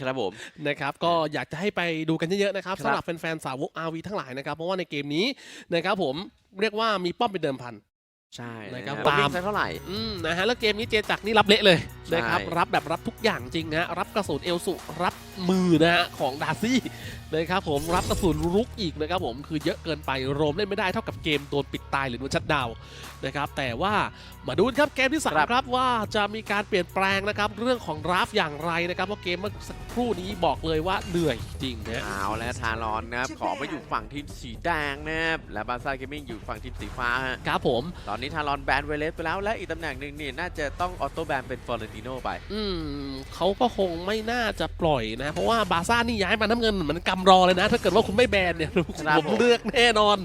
ครับผม นะครับก็อยากจะให้ไปดูกันเยอะๆนะครับครับ สำหรับแฟนๆสาวก RV ทั้งหลายนะครับ เพราะว่าในเกมนี้นะครับผมเรียกว่ามีป้อมเป็นเดิมพัน ใช่นะครับตาตามมเท่าไหร่อืมนะฮะแล้วเกมนี้เจจักรนี่รับเละเลยใช่นะครับรับแบบรับทุกอย่างจริงนะฮะรับกระสุนเอลสุรับมือนะฮะของดาร์ซี่นะครับผมรับกระสุนรุกอีกนะครับผมคือเยอะเกินไปโรมเล่นไม่ได้เท่ากับเกมโดนปิดตายหรือโดนชัดดาวน์นะครับแต่ว่ามาดูกันครับเกมที่สามครับครับว่าจะมีการเปลี่ยนแปลงนะครับเรื่องของราฟอย่างไรนะครับเพราะเกมเมื่อสักครู่นี้บอกเลยว่าเหนื่อยจริงนะเอาแล้วทารอนนะครับขอมาอยู่ฝั่งทีมสีแดงนะครับและบาซ่าเกมมิ่งอยู่ฝั่งทีมสีฟ้าฮะครับผมตอนนี้ทารอนแบนเวเลสไปแล้ว และอีกตำแหน่งหนึ่งนี่น่าจะต้องออโต้แบนเป็นฟอร์เรนติโนไป อืมเขาก็คงไม่น่าจะปล่อยนะ เพราะว่าบาร์ซ่านี่ย้ายมาน้ำเงินเหมือนกำรอเลยนะ ถ้าเกิดว่าคุณไม่แบนเนี่ยครับผมผมเลือกแน่นอน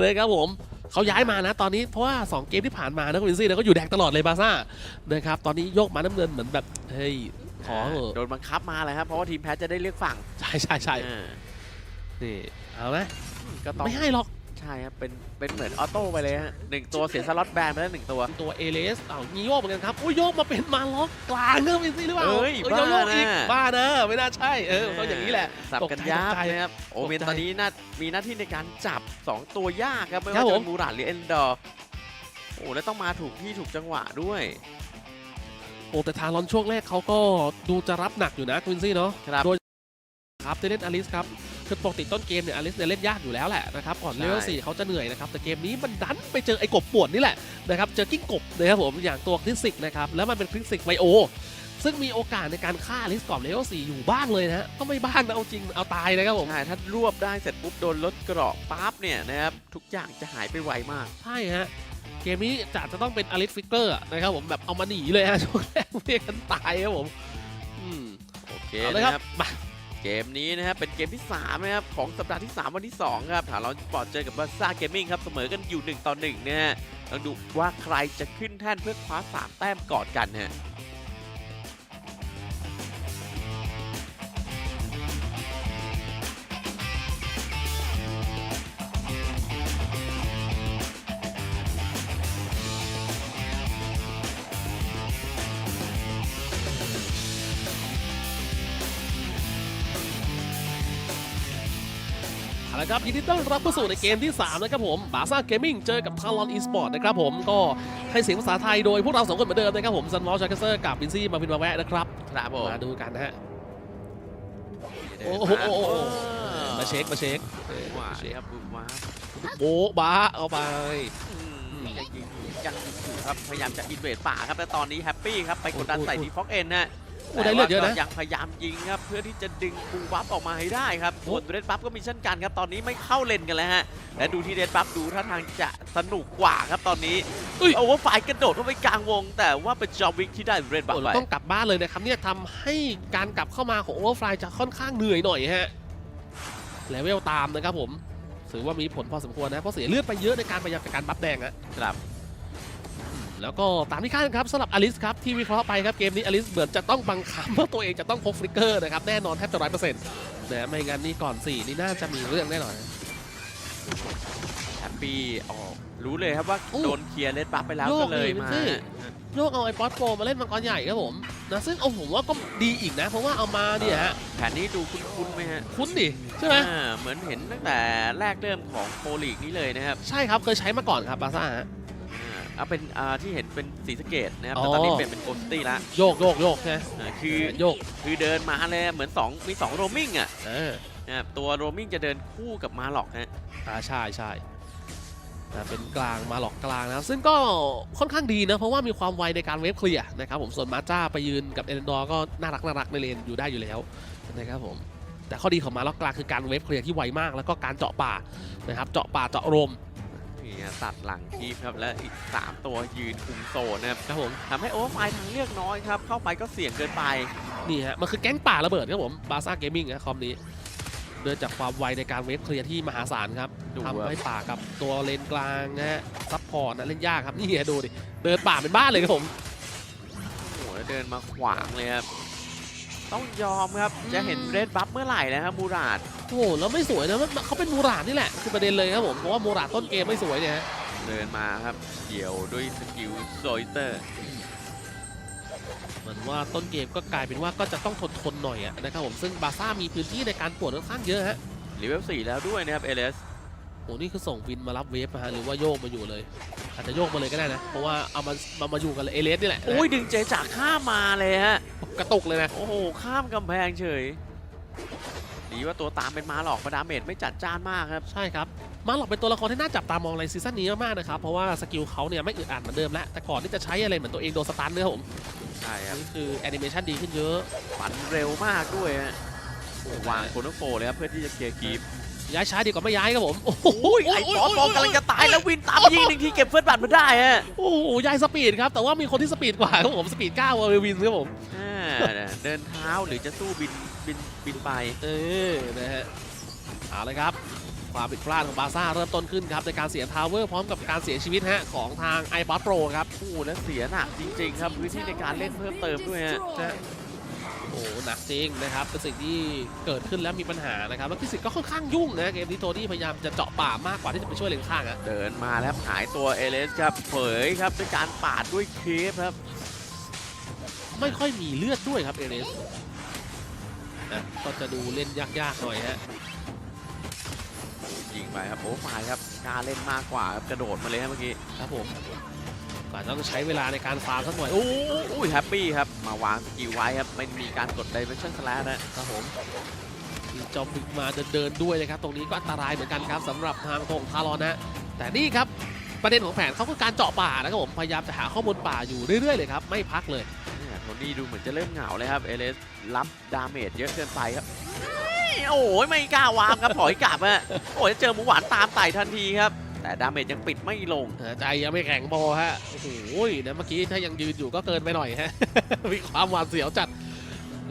เลยครับผมเขาย้ายมานะตอนนี้เพราะว่า 2 เกมที่ผ่านมานะคุณวินซี่เนี่ยก็อยู่แดงตลอดเลยบาร์ซ่านะครับตอนนี้โยกมาน้ำเงินเหมือนแบบเฮ้ยขอเถโดอะนบังคับมาเลยครับ เพราะว่าทีมแพ้จะได้เลือกฝั่งใช่ใช่ใช่อ่านี่เอาไหมก็ต้องไม่ให้หรอก ใช่ครับเป็นเป็นเหมือนออโต้ไปเลยฮะหนึ่งตัวเสียสล็อตแบนไปแล้วหนึ่งตัว ตัวเอเลสเอามีโยกเหมือนกันครับ อุ้ยโยกมาเป็นมาล็อกกลางเนอะวินซี่หรือเปล่าเอ้ยโยกอีกบ้านะ บ้านะไม่น่าใช่เออเขาอย่างนี้แหละ สับกันตกใจยับตกใจนะครับโอเมนตกใจตอนนี้น่ามีหน้าที่ในการจับ 2 ตัวยากครับไม่ครัว่าบจะผเป็มนมูราดหรือเอนดอร์โอ้แล้วต้องมาถูกที่ถูกจังหวะด้วย โอ้แต่ทารอนช่วงแรกเขาก็ดูจะรับหนักอยู่นะคุณซี่เนาะครับ โดยครับที่เล่นอลิสครับ คือปกติต้นเกมเนี่ยอลิสเนี่ยเล่นยากอยู่แล้วแหละนะครับก่อนใช่เลเวลสี่เขาจะเหนื่อยนะครับแต่เกมนี้มันดันไปเจอไอ้กบป่วนนี่แหละนะครับเจอกิ้งกบนะครับผมอย่างตัวคริสสิกนะครับแล้วมันเป็นคริสสิกไวโอซึ่งมีโอกาสในการฆ่าอลิสก่อนเลเวลสี่อยู่บ้างเลยนะฮะก็ไม่บ้างนะเอาจริงเอาตายนะครับผมใช่ถ้ารวบได้เสร็จปุ๊บโดนลดเกราะปั๊บเนี่ยนะครับทุกอย่างจะหายไปไวมากใช่ฮะเกมนี้จะจะต้องเป็นอลิสฟิกเกอร์นะครับผมแบบเอามาหนีเลยฮะช่วงแรกเรียกกันตายครับผมอืมโอเคเอาเลยนะคครัรับบมา เกมนี้นะครับเป็นเกมที่3นะครับของสัปดาห์ที่ 3 วันที่ 2 ครับถาเราปอดเจอกับบาซ่าเกมมิ่งครับเสมอกันอยู่ 1 ต่อ1นะฮะต้องดูว่าใครจะขึ้นแท่นเพื่อคว้า 3 แต้มก่อนกันฮะ ละครับยินดีต้อนรับเข้าสู่ในเกมที่ 3 นะครับผมบาซ่าเกมมิ่งเจอกับทารอนอีสปอร์ตนะครับผมก็ให้เสียงภาษาไทยโดยพวกเราสองคนเหมือนเดิมนะครับผมซันวอลชาร์เซอร์กับวินซี่มาวินมาแวะนะครับครับผมมาดูกันนะฮะเดินโอ้โหมาโอ้โหเออมาเช็คมาเช็คหวานครับบุกมาโบ๊ะบ้าเอาไปอืมยังยิงอยู่ยังยิงอยู่ครับพยายามจะอินเวดป่าครับแต่ตอนนี้แฮปปี้ครับไปกดดันใส่ทีฟ็อกเอ็นนะ โอ้ได้เลือดเยอะนะแต่ว่าก็ยังพยายามยิงครับเพื่อที่จะดึงบูบัฟออกมาให้ได้ครับโอ้ส่วนเรดบัฟก็มีเช่นกันครับตอนนี้ไม่เข้าเลนกันแล้วฮะและดูที่เรดบัฟดูท่าทางจะสนุกกว่าครับตอนนี้อุ้ยโอเวอร์ไฟกระโดดเข้าไปกลางวง แต่ว่าเป็นจอมวิกที่ได้เรดบัฟโอ้ไปเราต้องกลับบ้านเลยนะครับเนี่ยทำให้การกลับเข้ามาของโอเวอร์ฟลายจะค่อนข้างเหนื่อยหน่อยฮะเลเวลตามนะครับผมถือว่ามีผลพอสมควรนะเพราะเสียเลือดไปเยอะในการพยายามจัดการบัฟแดงอะครับ แล้วก็ตามที่คาดครับสำหรับอลิสครับที่วิเคราะห์ไปครับเกมนี้อลิสเหมือนจะต้องบังคับว่าตัวเองจะต้องพกฟลิกเกอร์นะครับแน่นอนแทบจะร้อยเปอร์เซ็นต์นะไม่งั้นนี่ก่อน4นี่น่าจะมีเรื่องแน่นอนแฮปปี้ออกรู้เลยครับว่าอู้โดนเคลียร์เรดบัฟไปแล้วโยกก็เลยนี่มาเป็นสิโยกเอาไอ้ป๊อตโปรมาเล่นมังกรใหญ่ครับผมนะซึ่งเอาผมว่าก็ดีอีกนะ เพราะว่าเอามาเนี่ยฮะแผนนี้ดูคุ้นๆไหมฮะ คุ้นดิ ใช่ไหมอ่าเหมือนเห็นตั้งแต่แรกเริ่มของโปรลีกนี้เลยนะครับ ใช่ครับเคยใช้มาก่อนครับบาซ่าฮะ อ่าเอาเป็นอ่าที่เห็นเป็นสีสะเกตนะครับอ๋อแต่ตอนนี้เปลี่ยนเป็นโกสตี้ละโยกโยกโยกใช่ไหมอ่าคือโยกคือเดินมาเลยเหมือน2มี2โรมิงอะเออนะครับตัวโรมิงจะเดินคู่กับมาหลอกฮะอ่าใช่ใช่นะเป็นกลางมาหลอกกลางนะครับซึ่งก็ค่อนข้างดีนะ เพราะว่ามีความไวในการเวฟเคลียร์นะครับผมส่วนมาจ้าไปยืนกับเอเลนดอร์ก็น่ารักน่ารักในเลนอยู่ได้อยู่แล้วนะครับผมแต่ข้อดีของมาล็อกกลางคือการเวฟเคลียร์ที่ไวมาก แล้วก็การเจาะป่านะครับเจาะป่าเจาะโรม นี่ฮะตัดหลังคีฟครับและอีก 3 ตัวยืนคุมโซนนะครับครับผมทำให้โอเวอร์ไฟล์ทางเลือกน้อยครับ เข้าไปก็เสี่ยงเกินไป นี่ฮะ มันคือแก๊งป่าระเบิดครับผมบาซ่าเกมมิ่งนะคอมนี้เนื่องจากความไวในการเวฟเคลียร์ที่มหาศาลครับดูทำครับให้ป่ากับตัวเลนกลางนะฮะซัพพอร์ตนะเล่นยากครับนี่ไงดูดิเดินป่าเป็นบ้านเลยครับผมโอ้โหแล้วเดินมาขวางเลยครับ ต้องยอมครับอืมจะเห็นเรดบัฟเมื่อไหร่นะครับมูราด โอ้โหแล้วไม่สวยนะมันเขาเป็นมูราดนี่แหละ คือประเด็นเลยครับผมเพราะว่ามูราดต้นเกมไม่สวยเนี่ยฮะเดินมาครับเดี่ยวด้วยสกิลโซยเตอร์มามือนว่าต้นเกมก็กลายเป็นว่าก็จะต้องทนทนๆหน่อยอะนะครับผมซึ่งบาร์ซ่ามีพื้นที่ในการปวดค่อนข้างเยอะฮะรีเวลสี่แล้วด้วยนะครับเอเลสโอ้นี่คือส่งวินมารับเวฟมาฮะหรือว่าโยกมาอยู่เลย อาจจะโยกมาเลยก็ได้นะ เพราะว่าเอามามามาอยู่กันเลยเอเลสนี่แหละโอ้ยดึงเจจากข้ามมาเลยฮะกระตุกเลยนะโอ้โหข้ามกำแพงเฉย ดีว่าตัวตามเป็นมาหลอกมาดาเมจไม่จัดจ้านมากครับ ใช่ครับ มาหลอกเป็นตัวละครที่น่าจับตามองในซีซั่นนี้มากๆนะครับ เพราะว่าสกิลเขาเนี่ยไม่อึดอัดเหมือนเดิมแล้ว แต่ก่อนที่จะใช้อะไรเหมือนตัวเองโดนสตันเนี่ยครับผม ใช่ครับ นี่คือแอนิเมชันดีขึ้นเยอะฝันเร็วมากด้วยฮะโอ้วางโคโนโฟเลยครับเพื่อที่จะเคลียร์คีปย้ายช้าดีกว่าไม่ย้ายครับผม โอ้โหโอ้ยไอ้ฟอสฟองกำลังจะตายแล้ววินตามยิงหนึ่งทีเก็บเฟิร์สบัตรมาได้ฮะโอ้โหย้ายสปีดครับ แต่ว่ามีคนที่สปีดกว่าครับผมสปีด9วอลวินครับผมอ่าเดินเท้าหรือจะสู้บิน บินบินไป เออนะฮะเอาเลยครับ ความผิดพลาดของบาร์ซ่าเริ่มต้นขึ้นครับ ในการเสียทาวเวอร์พร้อมกับการเสียชีวิตฮะของทางไอ o อ Pro ครับ โอ้โหแล้วเสียหนักจริง ๆ ครับพื้นที่ในการเล่นเพิ่มเติมด้วยฮะโอ้โหหนักจริงนะครับเป็นสิ่งที่เกิดขึ้นแล้วมีปัญหานะครับ แล้วฟิสิกส์ก็ค่อนข้างยุ่งนะเกมนี้โทนี่พยายามจะเจาะป่ามากกว่าที่จะไปช่วยเลนข้างอะเดินมาแล้วหายตัวเอเลสครับเผยครับด้วยการปาดด้วยเคฟครับ ไม่ค่อยมีเลือดด้วยครับเอเรส นะก็จะดูเล่นยากๆหน่อยฮะยิงไปครับโอ้ไฟครับกล้าเล่นมากกว่าครับกระโดดมาเลยครับเมื่อกี้ครับผมก็อาจจะต้องใช้เวลาในการฟาร์มสักหน่อยโอ้โอ้โหแฮปปี้ครับมาวางสกิลไว้ครับไม่มีการกด dimension slash นะครับผมมีจอมบึกมาเดินๆด้วยนะครับ ตรงนี้ก็อันตรายเหมือนกันครับสำหรับทางธงทารอนนะแต่นี่ครับประเด็นของแผนเขาคือการเจาะป่านะครับผมพยายามจะหาข้อมูลป่าอยู่เรื่อยๆเลยครับไม่พักเลยเนี่ยโทนี่ดูเหมือนจะเริ่มเหงาเลยครับเอเลสรับดาเมจเยอะเกินไปครับโอ้ยไม่กล้าวางครับถอยกลับอะโอ้ยเจอหมูหวานตามไต่ทันทีครับ แต่ดาเมจยังปิดไม่ลงเออใจยังไม่แข็งพอฮะโอ้โหนะเมื่อกี้ถ้ายังยืนอยู่ก็เกินไปหน่อยฮะมีความหวาดเสียวจัด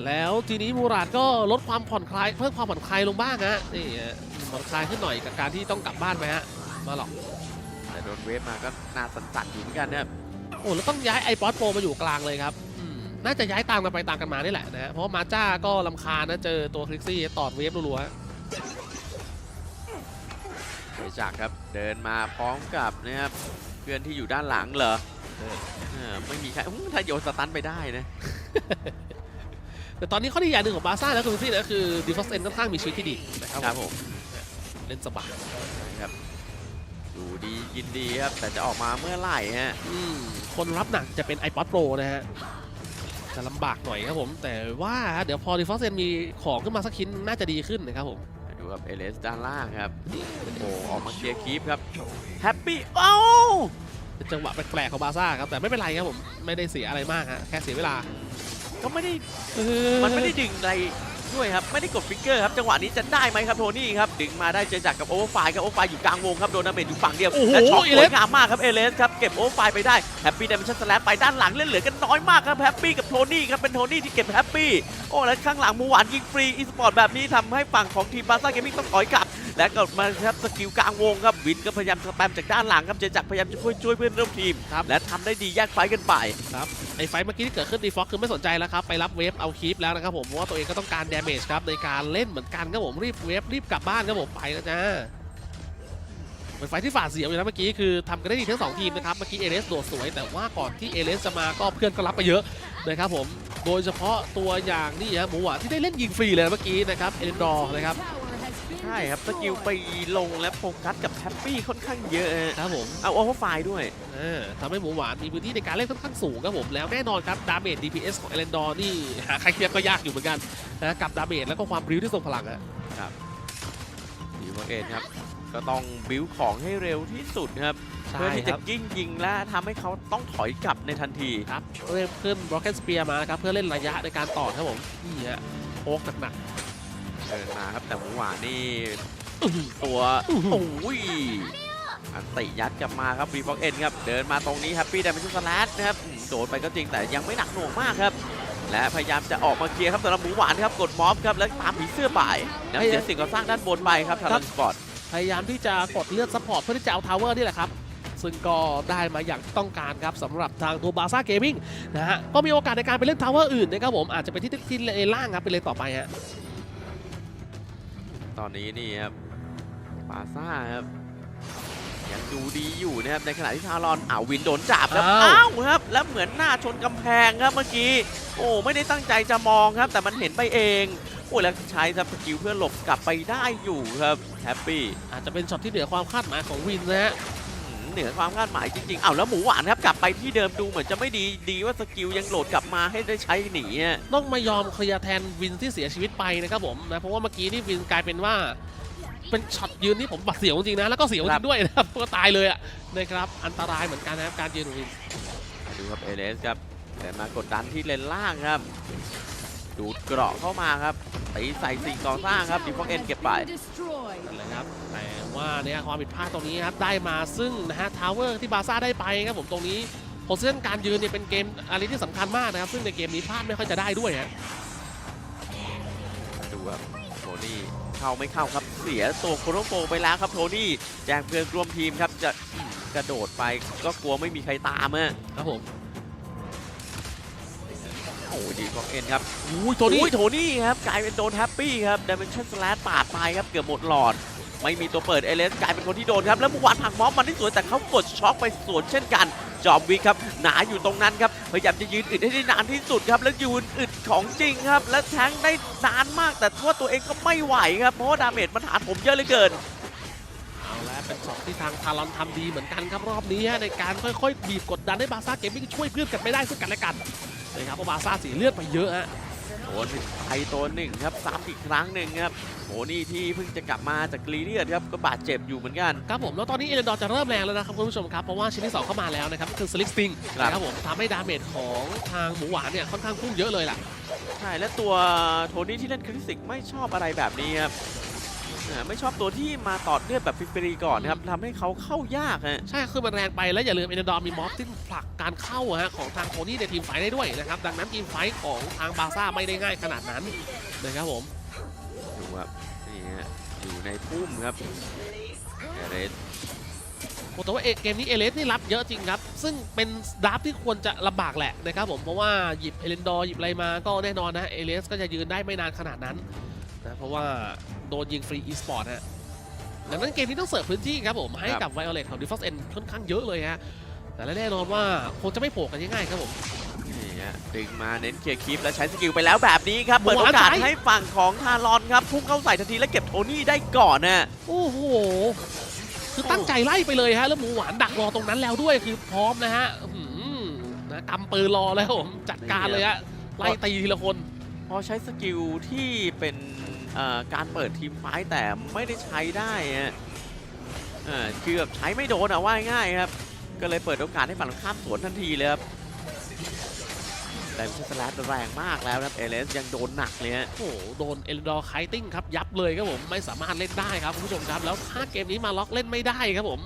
แล้วทีนี้มูราดก็ลดความผ่อนคลายเพิ่มความผ่อนคลายลงบ้างฮะนี่ฮะผ่อนคลายขึ้นหน่อยกับการที่ต้องกลับบ้านไปฮะมาหรอกแต่โดนเวฟมาก็น่าสั่นๆอยู่เหมือนกันนะครับโอ้แล้วต้องย้ายไอป๊อตโปรมาอยู่กลางเลยครับอืม น่าจะย้ายตามกันไปตามกันมานี่แหละนะฮะเพราะว่ามาจ้าก็ลำคาญนะเจอตัวคลิกซี่ตอดเวฟรัวๆฮะเดจักครับเดินมาพร้อมกับนะครับเพื่อนที่อยู่ด้านหลังเหรอเออไม่มีใครอื้อถ้าโยนสตันไปได้นะแต่ตอนนี้ข้อดีอย่างหนึ่งของบาร์ซ่านะคุณซี่นะคือดีฟอสเซนค่อนข้างมีชีวิตที่ดีนะครับครับผมเล่นสบายครับดูดียินดีครับแต่จะออกมาเมื่อไหร่ฮะอืมคนรับหนักจะเป็น iPod Pro นะฮะ จะลำบากหน่อยครับผม แต่ว่าเดี๋ยวพอดีฟอสเซนมีของขึ้นมาสักชิ้นน่าจะดีขึ้นนะครับผมดูครับเอเลสด้านล่างครับ โอ้ออกมาเคลียร์คีปครับแฮปปี้เอ้าเป็นจังหวะแปลกๆของบาร์ซ่าครับแต่ไม่เป็นไรครับผมไม่ได้เสียอะไรมากฮะแค่เสียเวลา ก็ไม่ได้เออมันไม่ได้ดึงอะไร ด้วยครับ ไม่ได้กดฟิกเกอร์ครับจังหวะนี้จะได้ไหมครับโทนี่ครับดึงมาได้เจอจากกับโอเวอร์ไฟครับโอเวอร์ไฟอยู่กลางวงครับโดนดาเมจอยู่ฝั่งเดียวโอ้โหและช็อตเอสเลวยสงามมากครับเอเลสครับเก็บโอเวอร์ไฟไปได้แฮปปี้ด m มชั่นสแลไปด้านหลังเล่นเหลือกันน้อยมากครับแฮปปี้กับโทนี่ครับเป็นโทนี่ที่เก็บแฮปปี้โอ้แล้วข้างหลังมูหวานยิงฟรีอีสปอร์ตแบบนี้ทำให้ฝั่งของทีมบาซ่าเกมมิ่งต้องถอยกลับ และกลับมาครับสกิลกลางวงครับวินก็พยายามสแปมจากด้านหลังครับเจอจากพยายามจะช่วยช่วยเพื่อนร่วมทีมครับและทำได้ดีแยกไฟกันไปไอ้ไฟท์เมื่อกี้ที่เกิดขึ้นดีฟ็อกคือไม่สนใจแล้วครับไปรับเวฟเอาคีปแล้วนะครับผมเพราะว่าตัวเองก็ต้องการดาเมจครับในการเล่นเหมือนกันครับผมรีบเวฟรีบกลับบ้านครับผมไปแล้วจ้าเป็นไฟท์ที่ฝ่าเสียวอยู่นะเมื่อกี้คือทำกันได้ดีทั้งสองทีมนะครับเมื่อกี้เอเลสโดดสวย แต่ว่าก่อนที่เอเลสจะมาก็เพื่อนก็รับไปเยอะนะครับผมโดยเฉพาะตัวอย่างนี่ฮะหมูหวานที่ได้เล่นยิงฟรีเลยนะเมื่อกี้นะครับเอเลนดอร์นะครับ ใช่ครับ สกิลไปลงและโฟกัสกับแฮปปี้ค่อนข้างเยอะฮะครับผม เอาโอเวอร์ไฟด้วย เออทำให้หมูหวานมีพื้นที่ในการเล่นค่อนข้างสูงครับผม แล้วแน่นอนครับ ดาเมจ DPS ของเอเลนดอร์นี่หาใครเทียบก็ยากอยู่เหมือนกันนะกับดาเมจแล้วก็ความริ้วที่ทรงพลังอะดีวอเอ็นครับ ก็ต้องบิวของให้เร็วที่สุดครับใช่เพื่อที่คจะรับยิงยิงและทำให้เขาต้องถอยกลับในทันทีครับเริ่มขึ้น Rocket Spear มานะครับเพื่อเล่นระยะในการต่อครับผมนี่ฮะโอ๊กหนัก เดินมาครับแต่หมูหวานนี่ๆอื้อหือตัวอื้อหือโอ้ยอันติยัดกลับมาครับวีฟอกเอ็นครับเดินมาตรงนี้แฮปปี้แต่ไม่ใช่สแลชนะครับอืมโดนไปก็จริงแต่ยังไม่หนักหน่วงมากครับและพยายามจะออกมาเคลียร์ครับสำหรับหมูหวานครับกดม็อบครับแล้วตามผีเสื้อบ่ายแล้วเสียสิ่งก่อสร้างด้านบนไปครับทารันสปอร์ตพยายามที่จะกดเลือดซัพพอร์ตเพื่อที่จะเอาทาวเวอร์นี่แหละครับซึ่งก็ได้มาอย่างที่ต้องการครับสำหรับทางตัวบาซ่าเกมมิ่งนะฮะก็มีโอกาสในการไปเล่นทาวเวอร์อื่นนะครับผมอาจจะไปที่ที่เลนล่างครับไปเลยต่อไปฮะ ตอนนี้นี่ครับปาซ่าครับยังดูดีอยู่นะครับในขณะที่ทารอนอ้าววินโดนจับครับอ้าวอ้าวครับ แล้วเหมือนหน้าชนกำแพงครับเมื่อกี้ โอ้ไม่ได้ตั้งใจจะมองครับ แต่มันเห็นไปเองโอ้แล้วใช้ครับสกิลเพื่อหลบกลับไปได้อยู่ครับแฮปปี้อาจจะเป็นช็อตที่เหนือความคาดหมายของวินนะฮะอืม เหนือความคาดหมายจริงๆอ้าวแล้วหมูหวานครับกลับไปที่เดิมดูเหมือนจะไม่ดีดีว่าสกิลยังโหลดกลับมาให้ได้ใช้หนีอะต้องมายอมเคลียร์แทนวินที่เสียชีวิตไปนะครับผมนะเพราะว่าเมื่อกี้นี่วินกลายเป็นว่า เป็นช็อตยืนที่ผมบัดเสียวจริงๆนะแล้วก็เสียวจริงด้วยนะครับก็ตายเลยอะนะครับอันตรายเหมือนกันนะครับการยืนของวินดูครับเอเลสครับแต่มากดดันที่เลนล่างครับ ดูดเกราะเข้ามาครับตีใส่สิ่งก่อสร้างครับดีฟอกเอ็นเก็บไปนั่นแหละครับแต่ ว่าเนี่ยความผิดพลาดตรงนี้ครับได้มาซึ่งนะฮะทาวเวอร์ที่บาซ่าได้ไปครับผมตรงนี้โพสชั่นการยืนเนี่ยเป็นเกมอะไรที่สำคัญมากนะครับ ซึ่งในเกมนี้พลาดไม่ค่อยจะได้ด้วยฮะดูครับโทนี่เข้าไม่เข้าครับเสียตัวโคโรโกไปแล้วครับโทนี่แจ้งเพื่อนร่วมทีมครับจะอืมกระโดดไปก็กลัวไม่มีใครตามอะครับผมโอ้ดีฟอกเอ็นครับอุ้ยโทตัวนี้นี่โทนี่ครับกลายเป็นโดนแฮปปี้ครับดิเมนชั่นสแลปาดไปครับเกือบหมดหลอด ไม่มีตัวเปิดเอเลสกลายเป็นคนที่โดนครับ แล้วเมื่อวานผักม็อบมันที่สวยแต่เขากดช็อคไปสวนเช่นกัน จอมวิครับ หนาอยู่ตรงนั้นครับ พยายามจะยืนอึดให้ได้นานที่สุดครับ แล้วยืนอึดของจริงครับ และแทงได้นานมากแต่ว่าตัวเองก็ไม่ไหวครับ เพราะว่าดาเมจมันหาผมเยอะเหลือเกินเอาละเป็นช็อตที่ทางทารอนทำดีเหมือนกันครับรอบนี้ในการค่อยๆบีบกดดันให้บาซ่าเกมมิ่งช่วยเพื่อนกันไม่ได้ซึ่งกันและกันนะครับเพราะบาซ่าเสียเลือดไปเยอะฮะ โดนไปตัวหนึ่งครับซ้ำอีกครั้งหนึ่งครับโหนี่ที่เพิ่งจะกลับมาจากกรีเดียนครับก็บาดเจ็บอยู่เหมือนกันครับผมแล้วตอนนี้เอเลนดอร์จะเริ่มแรงแล้วนะครับคุณผู้ชมครับเพราะว่าชิ้นที่สองเข้ามาแล้วนะครับก็คือสลิกสติงครับนะครับผมทำให้ดาเมจของทางหมูหวานเนี่ยค่อนข้างพุ่งเยอะเลยล่ะใช่และตัวโทนี่ที่เล่นคลาสสิกไม่ชอบอะไรแบบนี้ครับอ่า ไม่ชอบตัวที่มาตอดเลือดแบบฟรีๆก่อนนะครับทำให้เขาเข้ายากฮะ ใช่คือมันแรงไปแล้วอย่าลืมเอเลนดอร์มีม็อบที่ผลักการเข้าอะฮะของทางโทนี่ในทีมไฟท์ได้ด้วยนะครับ ดังนั้นทีมไฟท์ของทางบาซ่าไม่ได้ง่ายขนาดนั้นนะครับผม ดูครับนี่ฮะอยู่ในพุ่มครับเอเรสโอ้แต่ว่าเอเกมนี้เอเลสนี่รับเยอะจริงครับ ซึ่งเป็นดราฟที่ควรจะลำบากแหละนะครับผม เพราะว่าหยิบเอเลนดอร์หยิบอะไรมาก็แน่นอนนะเอเลสก็จะยืนได้ไม่นานขนาดนั้นนะเพราะว่า โดนยิงฟรีอีสปอร์ตฮะดังนั้นเกมนี้ต้องเสิร์ฟพื้นที่ครับผม ให้กับไวโอเลตของดิฟ o สเอ็นค่อนข้างเยอะเลยฮะ แต่แน่นอนว่าคงจะไม่โผล่กันง่ายๆครับผมนี่ฮะดึงมาเน้นเคลียร์คลิปแล้วใช้สกิลไปแล้วแบบนี้ครับหมูเปิดหโอวานกาสซ้ายให้ฝั่งของทารอนครับพุ่งเข้าใส่ทันทีและเก็บโทนี่ได้ก่อนนะโอ้โหคือตั้งใจไล่ไปเลยฮะแล้วหมูหวานดักรอตรงนั้นแล้วด้วยคือพร้อมนะฮะอื้อหือนะกำปืนรอแล้วผมจัดการเลยฮะไล่ตีทีละคน พอใช้สกิลที่เป็นเอ่อ การเปิดทีมไฟท์แต่ไม่ได้ใช้ได้ฮะเอ่อคือแบบใช้ไม่โดนอะว่าง่ายๆครับ ก็เลยเปิดโอกาสให้ฝั่งตรงข้ามสวนทันทีเลยครับแต่มิชสแลตแรงมากแล้วนะครับเอเลสยังโดนหนักเลยฮะโอ้โหโดนเอลดอร์ไคติ้งครับยับเลยครับผมไม่สามารถเล่นได้ครับคุณผู้ชมครับแล้วถ้าเกมนี้มาล็อกเล่นไม่ได้ครับผม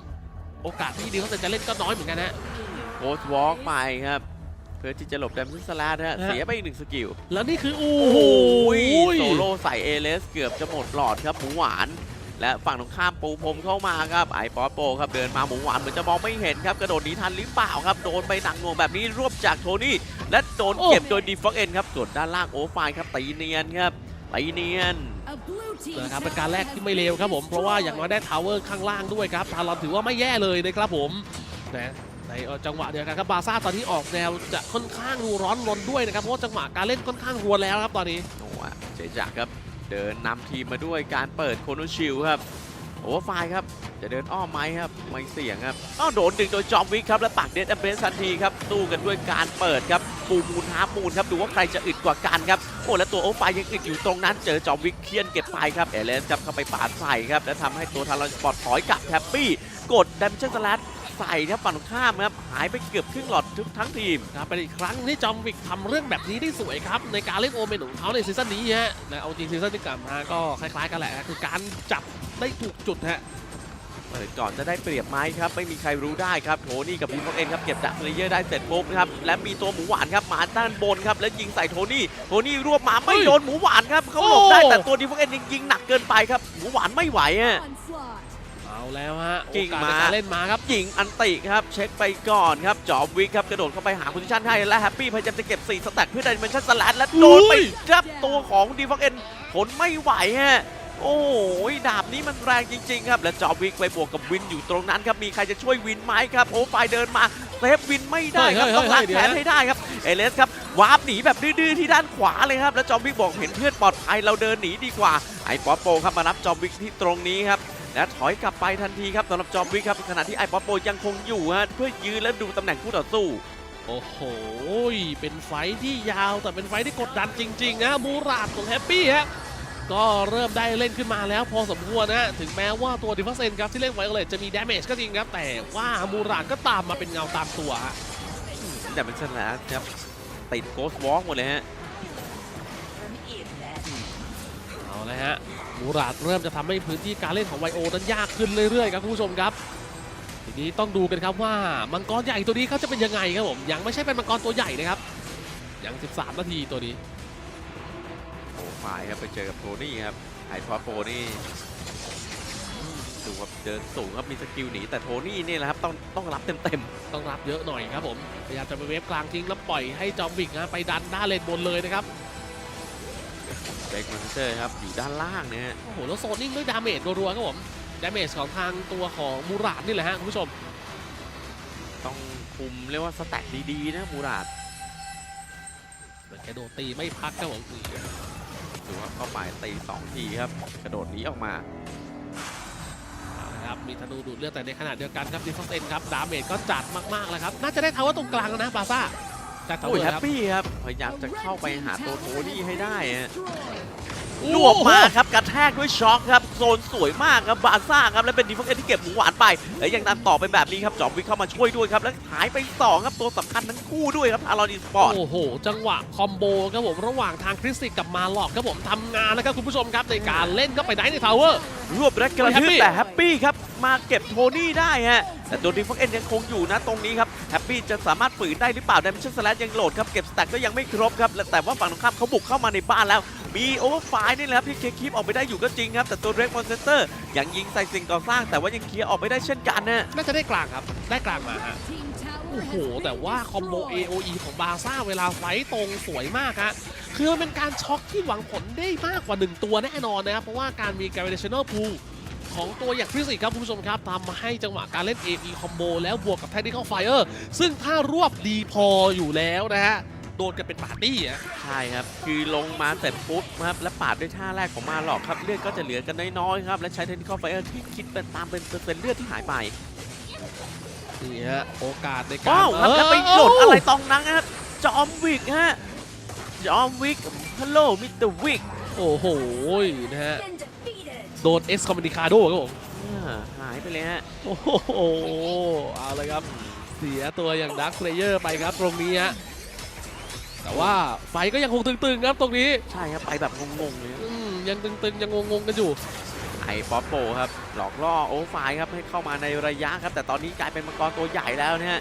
โอกาสที่ดีเขาจะเล่นก็น้อยเหมือนกันฮะโคสวอล์กไปครับ เพื่อที่จะหลบแดมซิสแลตฮะฮะ เสียไปอีกหนึ่งสกิล แล้วนี่คือโอ้โอ้โหโหโซโล่ใส่เอเลสเกือบจะหมดหลอดครับหมูหวาน และฝั่งตรงข้ามปูพรมเข้ามาครับไอปอสโปครับเดินมาหมูหวานเหมือนจะมองไม่เห็นครับกระโดดหนีทันหรือเปล่าครับโดนไปหนักหน่วงแบบนี้รวบจากโทนี่และโดนเก็บโดยดีฟอกเอ็นครับส่วนด้านล่างโอไฟครับตีเนียนครับตีเนียนนะครับเป็นการแรกที่ไม่เลวครับผมเพราะว่าอย่างน้อยได้ทาวเวอร์ข้างล่างด้วยครับทารอนถือว่าไม่แย่เลยนะครับผมนะใน จังหวะเดียวกันครับบาซ่าตอนนี้ออกแนวจะค่อนข้างดูร้อนรนด้วยนะครับเพราะว่าจังหวะการเล่นค่อนข้างรัวแล้วครับตอนนี้โอ้โหเจจักครับเดินนำทีมมาด้วยการเปิดโคโนชิลครับโอเวอร์ไฟครับจะเดินอ้อมไหมครับไม่เสี่ยงครับอ้าวโดนดึงโดยจอมวิกครับและปักเดดแอมเบสทันทีครับสู้กันด้วยการเปิดครับปูมูลฮาร์ปมูลครับดูว่าใครจะอึดกว่ากันครับโอ้แล้วตัวโอเวอร์ไฟยังอึดอยู่ตรงนั้นเจอจอมวิกเคียนเก็บไปครับเอเลนครับเข้าไปปาดใส่ครับและทำให้ตัวทารอนสปอร์ตถอยกลับแท็บปี้กดดัมเชนสลัด ใส่ครับฝั่งข้ามครับหายไปเกือบครึ่งหลอดทุกทั้งทีมครับเป็นอีกครั้งที่จอมวิกทำเรื่องแบบนี้ได้สวยครับในการเล่นโอเมนของเขาในซีซั่นนี้ฮะนะเอาจริงซีซั่นที่กลับมาก็คล้ายๆกันแหละคือการจับได้ถูกจุดฮะเปิดก่อนจะได้เปรียบไหมครับ ไม่มีใครรู้ได้ครับโทนี่กับบีฟอกเอ็นครับเก็บจากเลเยอร์ได้เสร็จปุ๊บครับและมีตัวหมูหวานครับมาด้านบนครับแล้วยิงใส่โทนี่โทนี่รวบมาไม่โดนหมูหวานครับเขาหลบได้แต่ตัวดีฟอกเอ็นยิงหนักเกินไปครับหมูหวานไม่ไหวอะ แล้วฮะกิ่งโอกาสมาในการเล่นมาครับยิงอันติครับ เช็คไปก่อนครับจอบวิกครับกระโดดเข้าไปหาโพซิชันให้และแฮปปี้พยายามจะเก็บ4สแต็กเพื่อดิเมนชั่นสลัดและโดนไปอุ้ยครับตัวของดีฟอกเอ็นผลไม่ไหวฮะโอ้ยดาบนี้มันแรงจริง ๆ ครับ และจอบวิกไปบวกกับวินอยู่ตรงนั้นครับมีใครจะช่วยวินไหมครับโอ้ไฟเดินมาเซฟวินไม่ได้ครับเฮ้ยต้องล้างเฮ้ยเฮ้ยแขนเดี๋ยวนะให้ได้ครับเอเลสครับวาร์ปหนีแบบดื้อๆที่ด้านขวาเลยครับ แล้วจอมวิกบอกเห็นเพื่อนปลอดภัยเราเดินหนีดีกว่าไอ้ป๊อปโปครับมารับจอมวิกที่ตรงนี้ครับ และถอยกลับไปทันทีครับสำหรับจอมวิกครับขณะที่ไอ้ป๊อปโปยังคงอยู่ฮะเพื่อยืนและดูตำแหน่งคู่ต่อสู้ โอ้โห เป็นไฟท์ที่ยาวแต่เป็นไฟท์ที่กดดันจริงๆนะมูราดของแฮปปี้ฮะก็เริ่มได้เล่นขึ้นมาแล้วพอสมควรนะ ถึงแม้ว่าตัวดิฟเฟนครับที่เล่นไวโอเลตจะมีดาเมจก็จริงครับ แต่ว่ามูราดก็ตามมาเป็นเงาตามตัวฮะแต่มันชนะครับติดโกสวอล์กหมดเลยฮะเอาเลยฮะ มูราดเริ่มจะทำให้พื้นที่การเล่นของไวโอนั้นยากขึ้นเรื่อยๆครับคุณผู้ชมครับ ทีนี้ต้องดูกันครับว่ามังกรใหญ่ตัวนี้เขาจะเป็นยังไงครับผมยังไม่ใช่เป็นมังกรตัวใหญ่นะครับยัง 13 นาทีตัวนี้โอ้ฝ่ายครับไปเจอกับโทนี่ครับไอ้ป๊อปโปนี่ดูครับเดินสูงครับมีสกิลหนีแต่โทนี่นี่แหละครับต้องต้องรับเต็มต้องรับเยอะหน่อยครับผมพยายามจะไปเวฟกลางทิ้งแล้วปล่อยให้จอมบิกนะไปดันหน้าเลนบนเลยนะครับๆ เบรกมันเชอร์ครับอยู่ด้านล่างเนี่ยฮะโอ้โหแล้วโซนิ่งด้วยดาเมจรัวๆครับผมดาเมจของทางตัวของมูราดนี่แหละฮะคุณผู้ชม ต้องคุมเรียกว่าสแต็กดีๆนะมูราดเหมือนแกโดนตีไม่พักครับผมนี่ดูครับเข้าไปตีสองทีครับกระโดดหนีออกมาเอาละครับมีธนูดูดเลือดแต่ในขณะเดียวกันครับดิฟเฟนครับดาเมจก็จัดมากๆแล้วครับน่าจะได้ทาวเวอร์ตรงกลางแล้วนะบาซ่า จากทาวโอ้เวยอแฮปครับปี้ครับ พยายามจะเข้าไปหาตัวโทนี่ให้ได้ฮะ โอ้รโหวบมาครับกระแทกด้วยช็อคครับโซนสวยมากครับบาซ่าครับและเป็นดีฟเอ็นที่เก็บหมูหวานไปและยังดันต่อไปแบบนี้ครับจอมวิกเข้ามาช่วยด้วยครับและหายไปสองครับตัวสำคัญทั้งคู่ด้วยครับอารอนีสปอร์ตโอ้โหจังหวะคอมโบครับผมระหว่างทางคริสติกกับมาหลอกครับผมทำงานนะครับคุณผู้ชมครับในการเล่นก็ไปไหนในทาวเวอร์รวบและกระทืบแฮปปี้แต่แฮปปี้ครับมาเก็บโทนี่ได้ฮะแต่ตัวดีฟเอ็นยังคงอยู่นะตรงนี้ครับแฮปปี้จะสามารถฝืนได้หรือเปล่าดิมชั่นสแลยังโหลดครับเก็บสแต็กก็ยังไม่ครบครับและแต่ว่าฝั่งตรงข้ามเขาบุกเข้ามาในบ้านแล้ว มีโอเวอร์ไฟล์นี่แหละครับที่เคลียร์คลิปออกไปได้อยู่ก็จริงครับ แต่ตัวเรกมอนเซนเตอร์ยังยิงใส่สิ่งก่อสร้าง แต่ว่ายังเคลียร์ออกไปได้เช่นกันนะน่าจะได้กลางครับ ได้กลางมาฮะโอ้โห แต่ว่าคอมโบ AOE ของบาซ่าเวลาไฟต์ตรงสวยมากฮะคือมันเป็นการช็อกที่หวังผลได้มากกว่า 1 ตัวแน่นอนนะครับ เพราะว่าการมี gravitational pull ของตัวอย่างฟิสิกส์ครับคุณผู้ชมครับทำให้จังหวะการเล่น AE combo แล้วบวกกับ technical fire ซึ่งถ้ารวบดีพออยู่แล้วนะฮะ โดนกันเป็นปาร์ตี้อะใช่ครับ คือลงมาเสร็จปุ๊บครับและปาดด้วยท่าแรกของมาหลอกครับเลือดก็จะเหลือกันน้อยๆครับและใช้เทคนิคอลไฟเออร์ที่คิดเป็นตามเป็นเปอร์เซ็นต์เลือดที่หายไปนี่ฮะโอกาสในการว้าวครับแล้วไปหล่นอะไรตรงนั้นฮะจอมวิกฮะจอมวิกฮัลโหลมิสเตอร์วิกโอ้โหนะฮะโดน X Communicado ครับผมหายไปเลยฮะโอ้โหเอาเลยครับเสียตัวอย่างดักเพลเยอร์ไปครับตรงนี้ฮะ แต่ว่าไฟก็ยังคงตึงๆครับตรงนี้ใช่ครับไปแบบงงๆเลยอืมยังตึงๆยังงงๆกันอยู่ไอ้ป๊อปโปครับหลอกล่อโอเวอร์ไฟล์ครับให้เข้ามาในระยะครับ แต่ตอนนี้กลายเป็นมังกรตัวใหญ่แล้วเนี่ย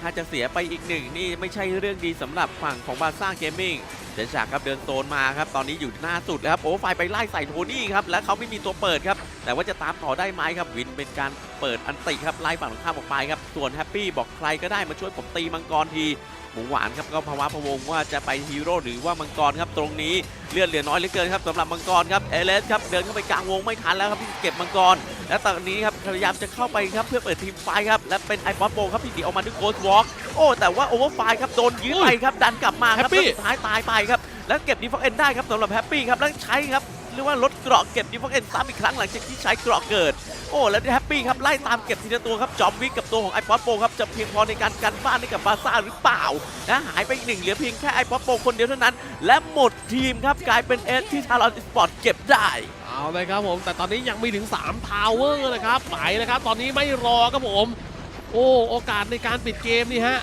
ถ้าจะเสียไปอีกหนึ่งนี่ไม่ใช่เรื่องดีสำหรับฝั่งของบาซ่าเกมมิ่งเดนฉากครับเดินโซนมาครับ ตอนนี้อยู่หน้าสุดแล้วครับโอเวอร์ไฟล์ไปไล่ใส่โทนี่ครับและเขาไม่มีตัวเปิดครับ แต่ว่าจะตามต่อได้ไหมครับวินเป็นการ เปิดอันติครับไล่ฝั่งตรงข้ามออกไปครับส่วนแฮปปี้บอกใครก็ได้มาช่วยผมตีมังกรทีหมูหวานครับก็ภาวะพะวงว่าจะไปฮีโร่หรือว่ามังกรครับตรงนี้เลือดเหลือน้อยเหลือเกินครับสำหรับมังกรครับเอเลสครับเดินเข้าไปกลางวงไม่ทันแล้วครับที่เก็บมังกร และตอนนี้ครับพยายามจะเข้าไปครับเพื่อเปิดทีมไฟท์ครับและเป็นไอป๊อปโบครับที่หนีออกมาด้วยโกสวอล์กโอ้แต่ว่าโอเวอร์ไฟล์ครับโดนยื้อไปครับดันกลับมาครับ Happy แล้วสุดท้ายตายไปครับแล้วเก็บดีฟอกเอ็นได้ครับสำหรับแฮปปี้ครับแล้วใช้ครับ เรียกว่าลดเกราะเก็บดีฟเอ็นซ้ำอีกครั้งหลังจากที่ใช้เกราะเกิด โอ้ แล้วแฮปปี้ครับไล่ตามเก็บทีละตัวครับจอมวิกกับตัวของไอป๊อปโปครับจะเพียงพอในการกันบ้านให้กับบาซ่าหรือเปล่านะหายไปหนึ่งเหลือเพียงแค่ไอป๊อปโปคนเดียวเท่านั้น และหมดทีมครับกลายเป็นเอสที่ทารอนสปอร์ตเก็บได้เอาเลยครับผมแต่ตอนนี้ยังมีถึง3ทาวเวอร์นะครับไปนะครับ ตอนนี้ไม่รอครับผม โอ้โอกาสในการปิดเกมนี่ฮะ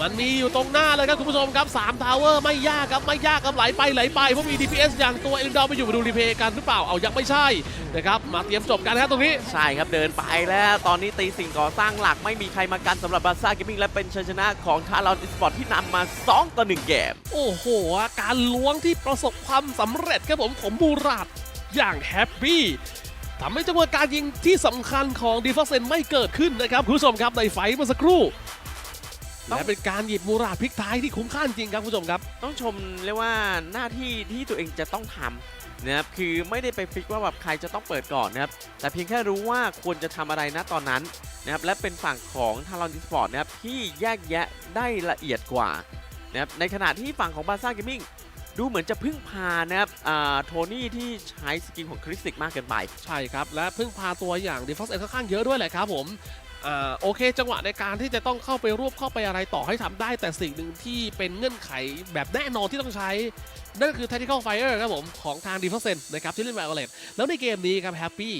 มันมีอยู่ตรงหน้าเลยครับคุณผู้ชมครับ3ทาวเวอร์ไม่ยากครับไม่ยากครับไหลไปไหลไปเพราะมี DPS อย่างตัวเอ็นดอไปอยู่มาดูรีเพย์กันหรือเปล่าเอายังไม่ใช่นะครับมาเตรียมจบกันนะครับตรงนี้ใช่ครับเดินไปแล้ว ตอนนี้ตีสิ่งก่อสร้างหลักไม่มีใครมากันสำหรับบาซ่าเกมมิ่งและเป็นชัยชนะของทารอนสปอร์ตที่นำมา2ต่อ1เกมโอ้โห การล้วงที่ประสบความสำเร็จครับผมของบูราดอย่างแฮปปี้ทำให้จังหวะการยิงที่สำคัญของดีฟอสเซนไม่เกิดขึ้นนะครับคุณผู้ชมครับในไฟท์เมื่อสักครู่ต้อง และเป็นการหยิบมูราดพลิกท้ายที่คุ้มค่าจริงครับคุณผู้ชมครับ ต้องชมเรียกว่าหน้าที่ที่ตัวเองจะต้องทำนะครับคือไม่ได้ไปฟิกว่าแบบใครจะต้องเปิดก่อนนะครับแต่เพียงแค่รู้ว่าควรจะทำอะไรนะตอนนั้นนะครับและเป็นฝั่งของทารอนดิสปอร์ตนะครับที่แยกแยะได้ละเอียดกว่านะครับในขณะที่ฝั่งของบาซ่าเกมมิ่งดูเหมือนจะพึ่งพานะครับอ่าโทนี่ที่ใช้สกิลของคริสติกมากเกินไป ใช่ครับ และเพิ่งพาตัวอย่างดีฟอสเอ็ค่อนข้างเยอะด้วยแหละครับผมอ่า โอเค จังหวะในการที่จะต้องเข้าไปรวบเข้าไปอะไรต่อให้ทำได้ แต่สิ่งหนึ่งที่เป็นเงื่อนไขแบบแน่นอนที่ต้องใช้ นั่นคือ Tactical Fire ครับผม ของทาง d e f e n s e นะครับที่เล่น Violet แล้วในเกมนี้ครับ Happy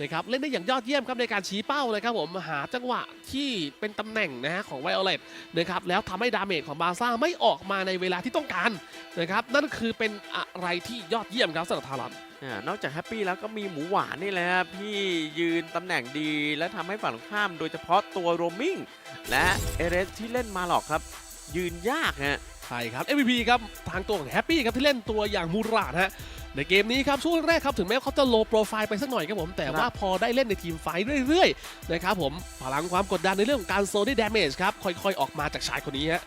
นะครับเล่นได้อย่างยอดเยี่ยมครับในการชี้เป้านะครับผมหาจังหวะที่เป็นตำแหน่งนะฮะของ Violet นะครับแล้วทำให้ดาเมจของบาซ่าไม่ออกมาในเวลาที่ต้องการนะครับนั่นคือเป็นอะไรที่ยอดเยี่ยมครับสำหรับทารอนอ่านอกจากแฮปปี้แล้วก็มีหมูหวานนี่แหละครับที่ยืนตำแหน่งดี และทำให้ฝั่งตรงข้ามโดยเฉพาะตัวโรมิงและเอเรสที่เล่นมาหรอกครับ ยืนยากฮะใช่ครับ MVP ครับทางตัวของแฮปปี้ครับที่เล่นตัวอย่างมูราดฮะ ในเกมนี้ครับช่วงแรกครับถึงแม้เขาจะโลโปรไฟล์ไปสักหน่อยครับผมแต่ว่าพอได้เล่นในทีมไฟท์เรื่อยๆนะครับผมพลังความกดดันในเรื่องของการโซดี้ดาเมจครับค่อยๆ ออกมาจากชายคนนี้ฮะ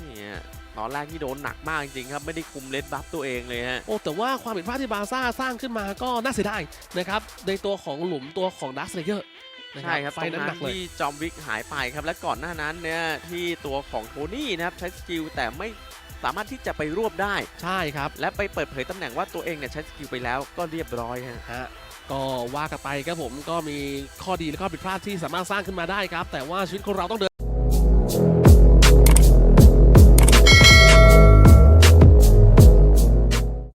นี่ฮะตอนแรกที่โดนหนักมากจริงๆครับไม่ได้คุมเลดบัฟตัวเองเลยฮะโอ้แต่ว่าความผิดพลาดที่บาซ่าสร้างขึ้นมาก็น่าเสียดายนะครับในตัวของหลุมตัวของดัสเลเยอร์นะใช่ครับไฟตรงนั้นหนั้นันกเลยที่จอมวิกหายไปครับและก่อนหน้านั้นเนี่ยที่ตัวของโทนี่นะครับใช้สกิลแต่ไม่ สามารถที่จะไปรวบได้ ใช่ครับ และไปเปิดเผยตำแหน่งว่าตัวเองเนี่ยใช้สกิลไปแล้วก็เรียบร้อยฮะ ฮะก็ว่ากันไปครับผมก็มีข้อดีและข้อผิดพลาดที่สามารถสร้างขึ้นมาได้ครับ แต่ว่าชีวิตคนเราต้องเดิน